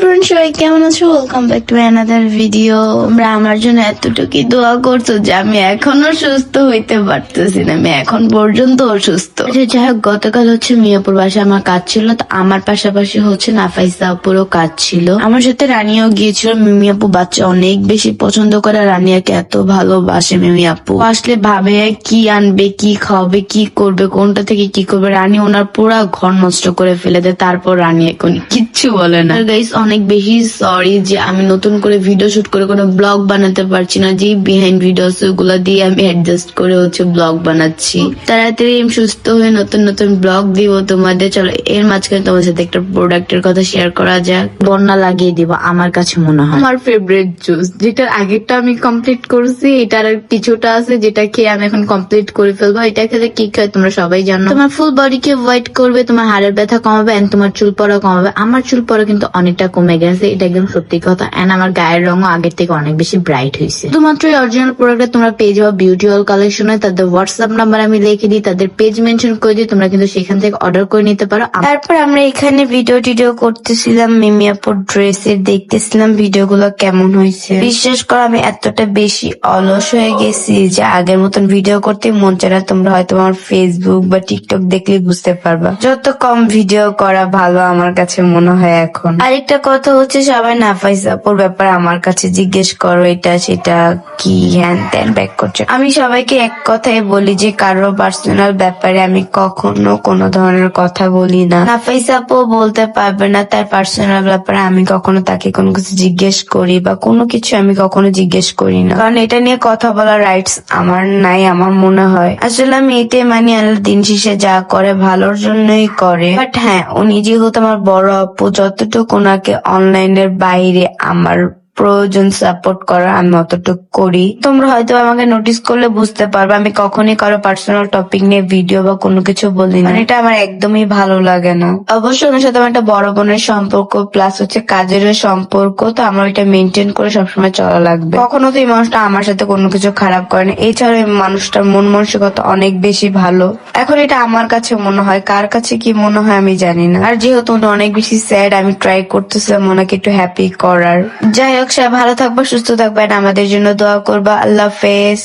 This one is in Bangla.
ফ্রেন্ড সবাই কেমন আছো? Welcome back to another video তোমরা আমার জন্য এতটুকুই দোয়া করছ যে আমি এখনও সুস্থ হইতে পারতেছি না। আমি এখন পর্যন্ত অসুস্থ। আচ্ছা, যাই হোক গতকাল হচ্ছে মিয়াপুর আমার কাজ ছিল তো আমার পাশাপাশি হচ্ছে নাফাইসা কাজ ছিল। আমার সাথে রানিয়াও গিয়েছিল। মিমি আপু বাচ্চা অনেক বেশি পছন্দ করে। রানিয়াকে এত ভালোবাসে মিমি আপু। আসলে ভাবে কি আনবে কি খাওয়াবে কি করবে কোনটা থেকে কি করবে। রানী ওনার পুরা ঘর নষ্ট করে ফেলে দেয়। তারপর রানী এখন কিচ্ছু বলে না। গাইস অনেক বেশি সরি যে আমি নতুন করে ভিডিও শুট করে কোনো ব্লগ বানাতে পারছি না যে বিহাইন্ড ভিডিওস ওগুলো দিয়ে আমি অ্যাডজাস্ট করে হচ্ছে ব্লগ বানাচ্ছি। তাড়াতাড়ি আমি সুস্থ হয়ে নতুন নতুন ব্লগ দিব তোমাদের। চলো এর মাঝখানে তোমার সাথে একটা প্রোডাক্টের কথা শেয়ার করা যাক। বন্যা লাগিয়ে দিব আমার কাছে মনে হয়। আমার ফেভারিট জুস যেটার আগেরটা আমি কমপ্লিট করছি এটার আর কিছুটা আছে যেটা খেয়ে আমি এখন কমপ্লিট করে ফেলব। এটা খেলে কি খায় তোমরা সবাই জানো। তোমার ফুল বডিকে হোয়াইট করবে তোমার হাড়ের ব্যথা কমাবে তোমার চুল পড়া কমাবে। আমার চুল পড়া কিন্তু অনেকটা কমে গেছে, এটা একদম সত্যি কথা। এন্ড আমার গায়ের রঙও আগের থেকে অনেক বেশি ব্রাইট হয়েছে। শুধুমাত্র এই অরিজিনাল প্রোডাক্টটা তোমরা পেয়ে যাব বিউটি অল কালেকশনে তাদের হোয়াটসঅ্যাপ নাম্বার আমি লিখে দিই, তাদের পেজ মেনশন করে দিই, তোমরা কিন্তু সেখান থেকে অর্ডার করে নিতে পারো। তারপর আমরা এখানে ভিডিও টিডিও করতেছিলাম মিমিয়াপুর ড্রেসের দেখতেছিলাম ভিডিওগুলো কেমন হয়েছে। বিশ্বাস করো, আমি এতটা বেশি অলস হয়ে গেছি যে আগের মতন ভিডিও করতে মন চায় তোমরা হয়তো আমার ফেসবুক বা টিকটক দেখলে বুঝতে পারবা। যত কম ভিডিও করা ভালো আমার কাছে মনে হয় এখন। আরেকটা কথা হচ্ছে, সবাই নাফাইস আপুর ব্যাপারে আমার কাছে জিজ্ঞেস করো, এটা সেটা কি হ্যান ত্যান ব্যাক করছে। আমি সবাইকে এক কথাই বলি যে, কারও পার্সোনাল ব্যাপারে আমি কখনো কোনো ধরনের কথা বলি না। নাফাইস আপু, বলতে পারবে না, তার পার্সোনাল ব্যাপারে আমি কখনো তাকে কোনো কিছু জিজ্ঞেস করি বা কোনো কিছু আমি কখনো জিজ্ঞেস করি না। কারণ এটা নিয়ে কথা বলার রাইটস আমার নাই, আমার মনে হয়। আসলে আমি এটাই মানি, আল্লাহ দিন শেষে যা করে, ভালোর জন্যই করে। বাট হ্যাঁ উনি যেহেতু আমার বড় আপু, যতটুকু ওনাকে অনলাইনের বাইরে আমার প্রয়োজন সাপোর্ট করা আমি অতটুকু করি। তোমরা হয়তো আমাকে নোটিস করলে বুঝতে পারবে, আমি কখনই কারও পার্সোনাল টপিক নিয়ে ভিডিও বা কোনো কিছু বলি না এটা আমার একদমই ভালো লাগে না। অবশ্যই ওনার সাথে আমার একটা বড় বোনের সম্পর্ক প্লাস হচ্ছে কাজের সম্পর্ক, তো আমার এটা মেনটেন করে সবসময় চলা লাগবে। কখনো তো এই মানুষটা আমার সাথে কোনো কিছু খারাপ করে না। এছাড়া এই মানুষটার মন মানসিকতা অনেক বেশি ভালো। এখন এটা আমার কাছে মনে হয়, কার কাছে কি মনে হয় আমি জানি না। আর যেহেতু অনেক বেশি স্যাড আমি ট্রাই করতেছিলাম ওনাকে একটু হ্যাপি করার। যাই হোক সবাই ভালো থাকবা সুস্থ থাকবেন। আমাদের জন্য দোয়া করবা। আল্লাহ হাফেজ।